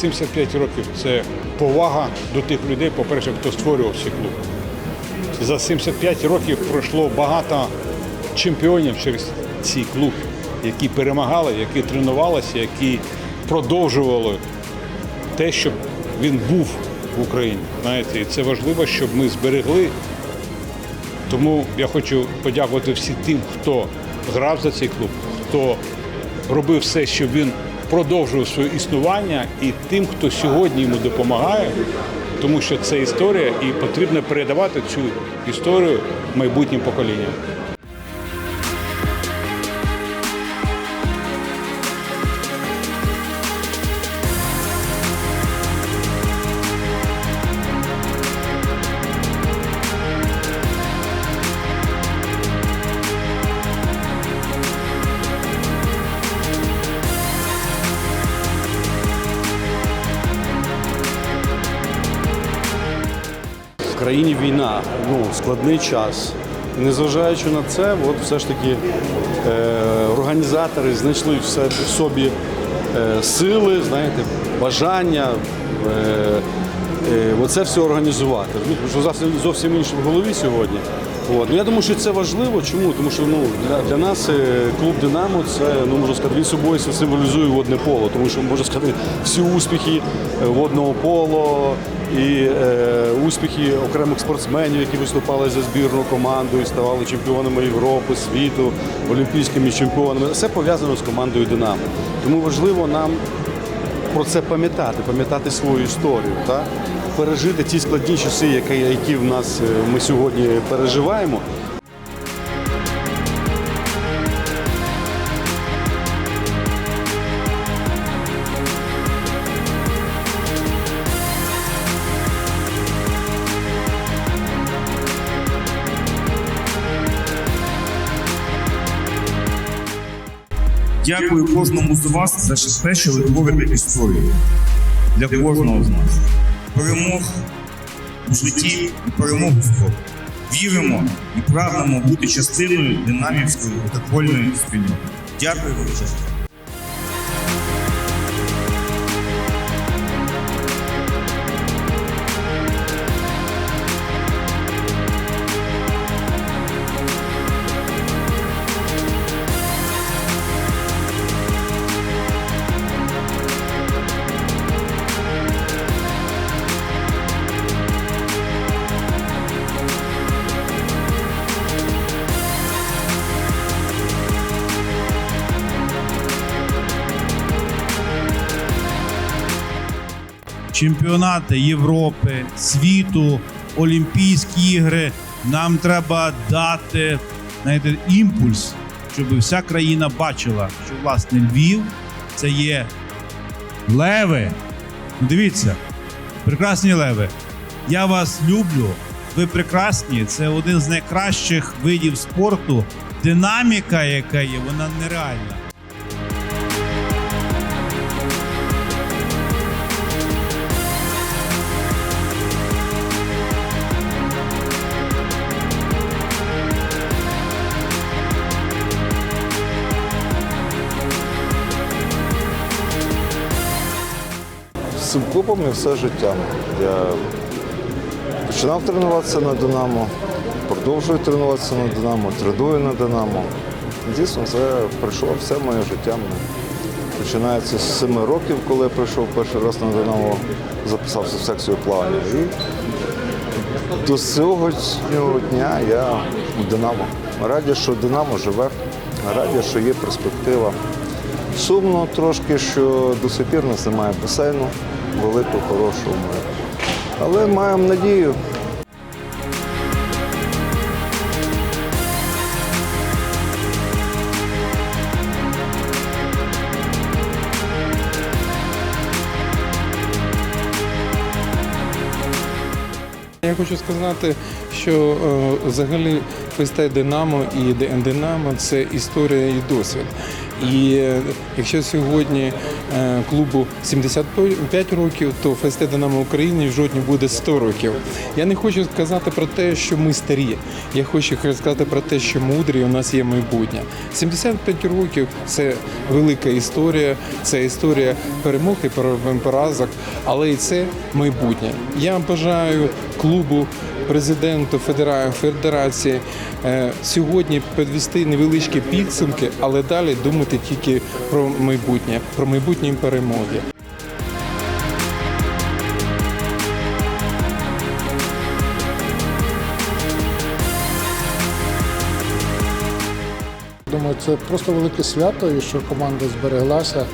75 років це повага до тих людей, по-перше, хто створював цей клуб. За 75 років пройшло багато чемпіонів через цей клуб, які перемагали, які тренувалися, які продовжували те, щоб він був в Україні. Знаєте, і це важливо, щоб ми зберегли. Тому я хочу подякувати всім тим, хто грав за цей клуб, хто робив все, щоб він продовжував своє існування, і тим, хто сьогодні йому допомагає, тому що це історія, і потрібно передавати цю історію майбутнім поколінням. В країні війна, ну, складний час. Незважаючи на це, от все ж таки е, організатори знайшли в собі е, сили, знаєте, бажання е, е, оце все організувати. Тому що зовсім інше в голові сьогодні. От. Ну, я думаю, що це важливо. Чому? Тому що ну, для, для нас е, клуб Динамо це ну, можна сказати, він собою символізує водне поло, тому що можна сказати, всі успіхи е, водного поло і е, успіхи окремих спортсменів, які виступали за збірну команду і ставали чемпіонами Європи, світу, олімпійськими чемпіонами. Все пов'язано з командою Динамо. Тому важливо нам про це пам'ятати, пам'ятати свою історію, так? пережити ті складні часи, які, які в нас е, ми сьогодні переживаємо. Дякую кожному з вас за те, що ви творите історію для кожного з нас. Перемог у житті і перемог у спорті. Віримо і прагнемо бути частиною динамівської протокольної спільноти. Дякую величезно. Чемпіонати Європи, світу, Олімпійські ігри. Нам треба дати знаєте, імпульс, щоб вся країна бачила, що власне Львів це є леви. Ну, Дивіться, прекрасні леви. Я вас люблю. Ви прекрасні. Це один з найкращих видів спорту. Динаміка, яка є, вона нереальна. Клубом і все життя. Я починав тренуватися на Динамо, продовжую тренуватися на Динамо, треную на Динамо. Дійсно, це пройшло все моє життя. Починається з 7 років, коли я прийшов перший раз на Динамо, записався в секцію плавання. І до сьогоднішнього дня я в Динамо. Раді, що Динамо живе, раді, що є перспектива. Сумно трошки, що до сих пір у нас немає басейну, великого, хорошого. Але маємо надію. Я хочу сказати, що е, взагалі фестей Динамо і Динамо це історія і досвід. І якщо сьогодні е, клубу 75 років, то ФСТ Динамо України в жовтні буде 100 років. Я не хочу сказати про те, що ми старі. Я хочу сказати про те, що мудрі у нас є майбутнє. 75 років це велика історія, це історія перемог і поразок, але і це майбутнє. Я бажаю клубу президенту Федерації е, сьогодні підвести невеличкі підсумки, але далі думати тільки про майбутнє, про майбутні перемоги. Думаю, це просто велике свято, і що команда збереглася.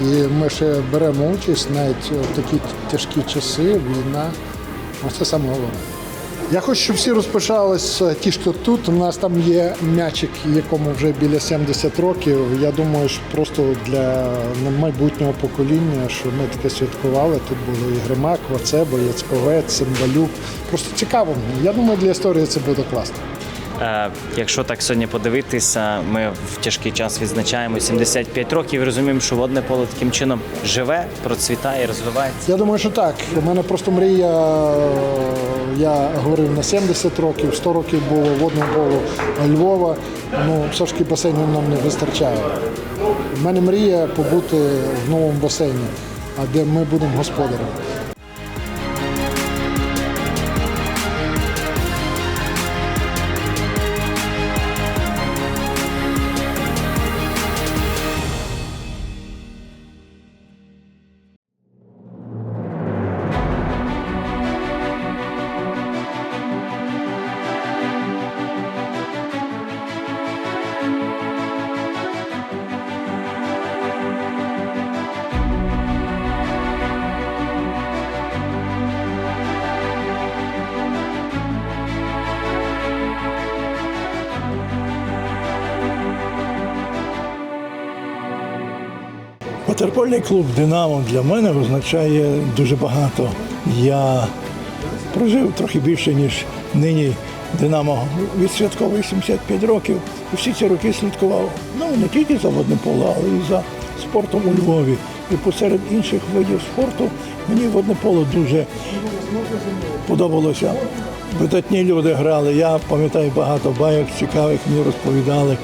І ми ще беремо участь навіть в такі тяжкі часи, війна. Це саме головне. Я хочу, щоб всі розпочалися ті, що тут. У нас там є м'ячик, якому вже біля 70 років. Я думаю, що просто для майбутнього покоління, що ми таке святкували. Тут було і Гримак, Вацебо, Яцьковець, Цимбалюк. Просто цікаво. Я думаю, для історії це буде класно. Е, Якщо так сьогодні подивитися, ми в тяжкий час відзначаємо 75 років і розуміємо, що водне поле таким чином живе, процвітає, розвивається. Я думаю, що так. У мене просто мрія. Я говорив на 70 років, 100 років було водного полу Львова. Ну, все ж таки басейну нам не вистачає. У мене мрія побути в новому басейні, де ми будемо господарем. Ватерпольний клуб Динамо для мене означає дуже багато. Я прожив трохи більше, ніж нині Динамо відсвятковує 75 років. І всі ці роки слідкував ну не тільки за водним поле, але і за спортом у Львові. І посеред інших видів спорту мені водне поле дуже подобалося. Видатні люди грали. Я пам'ятаю багато байок цікавих, мені розповідали,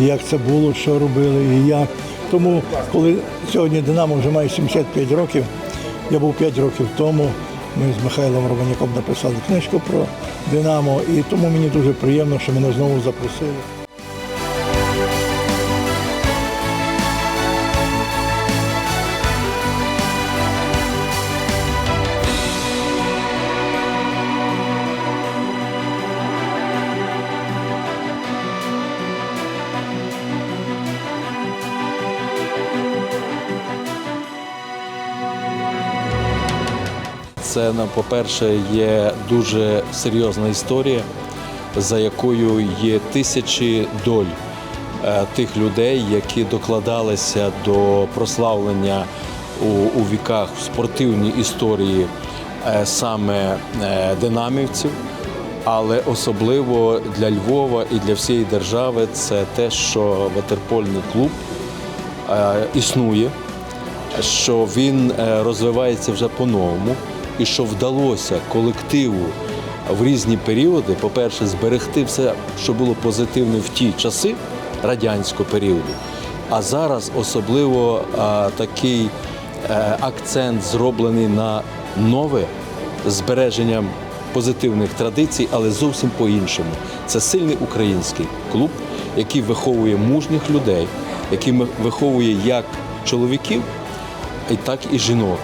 як це було, що робили і як. Тому, коли сьогодні Динамо вже має 75 років, я був 5 років тому. Ми з Михайлом Романяком написали книжку про Динамо, і тому мені дуже приємно, що мене знову запросили. Це, по-перше, є дуже серйозна історія, за якою є тисячі доль е, тих людей, які докладалися до прославлення у, у віках в спортивній історії е, саме е, динамівців. Але особливо для Львова і для всієї держави це те, що ватерпольний клуб існує, що він розвивається вже по-новому, і що вдалося колективу в різні періоди, по-перше, зберегти все, що було позитивне в ті часи радянського періоду. А зараз особливо е, такий е, акцент зроблений на нове збереженням позитивних традицій, але зовсім по-іншому. Це сильний український клуб, який виховує мужніх людей, який виховує як чоловіків, так і жінок.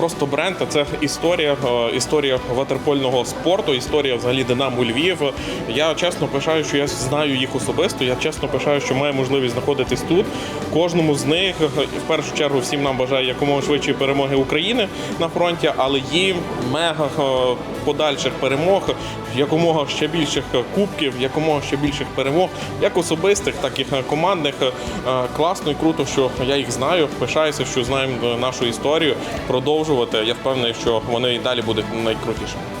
Просто бренд, а це історія, е, історія ватерпольного спорту, історія взагалі Динамо Львів. Я чесно пишаю, що я знаю їх особисто. Я чесно пишаю, що маю можливість знаходитись тут. Кожному з них е, в першу чергу всім нам бажаю якомога швидшої перемоги України на фронті, але їм мега е, подальших перемог, якомога ще більших кубків, якомога ще більших перемог, як особистих, так і командних. Класно і круто, що я їх знаю. Пишаюся, що знаємо нашу історію. Продовжувати. Я впевнений, що вони і далі будуть найкрутішими.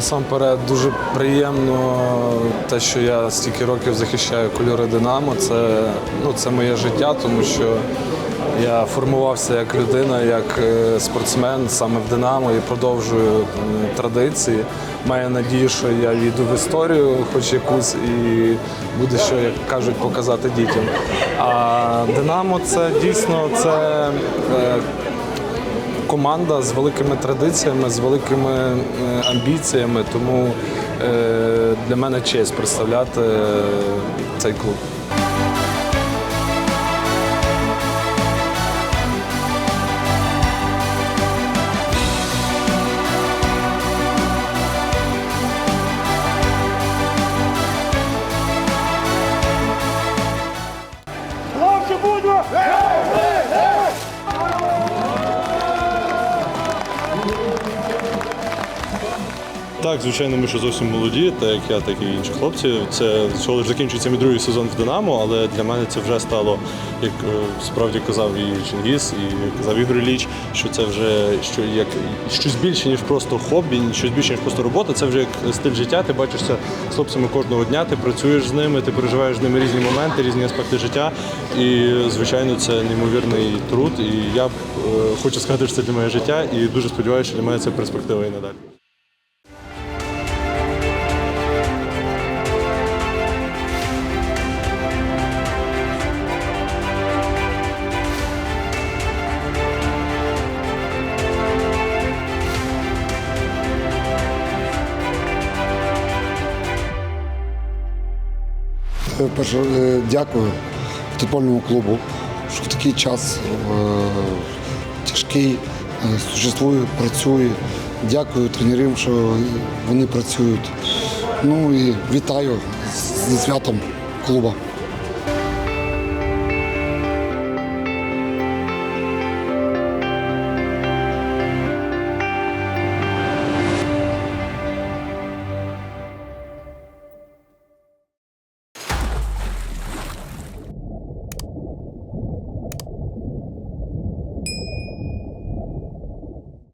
Насамперед дуже приємно те, що я стільки років захищаю кольори Динамо. Це, ну, це моє життя, тому що я формувався як людина, як е, спортсмен саме в Динамо і продовжую традиції. Маю надію, що я війду в історію, хоч якусь, і буде що, як кажуть, показати дітям. А Динамо це дійсно це. Команда з великими традиціями, з великими е, амбіціями. Тому е, для мене честь представляти е, цей клуб. Звичайно, ми ще зовсім молоді, так як я, так і інші хлопці. Це всього лиш закінчується мій другий сезон в Динамо, але для мене це вже стало, як е, справді казав і Чингіс, і казав Ігор Ілліч, що це вже що як щось більше, ніж просто хобі, щось більше, ніж просто робота. Це вже як стиль життя. Ти бачишся з хлопцями кожного дня, ти працюєш з ними, ти переживаєш з ними різні моменти, різні аспекти життя. І звичайно, це неймовірний труд. І я е, хочу сказати, що це для моє життя, і дуже сподіваюся, що для мене це перспектива і надалі. Е, дякую футбольному клубу, що в такий час е, тяжкий существує, працює. Дякую тренерам, що вони працюють. Ну і вітаю зі святом клуба.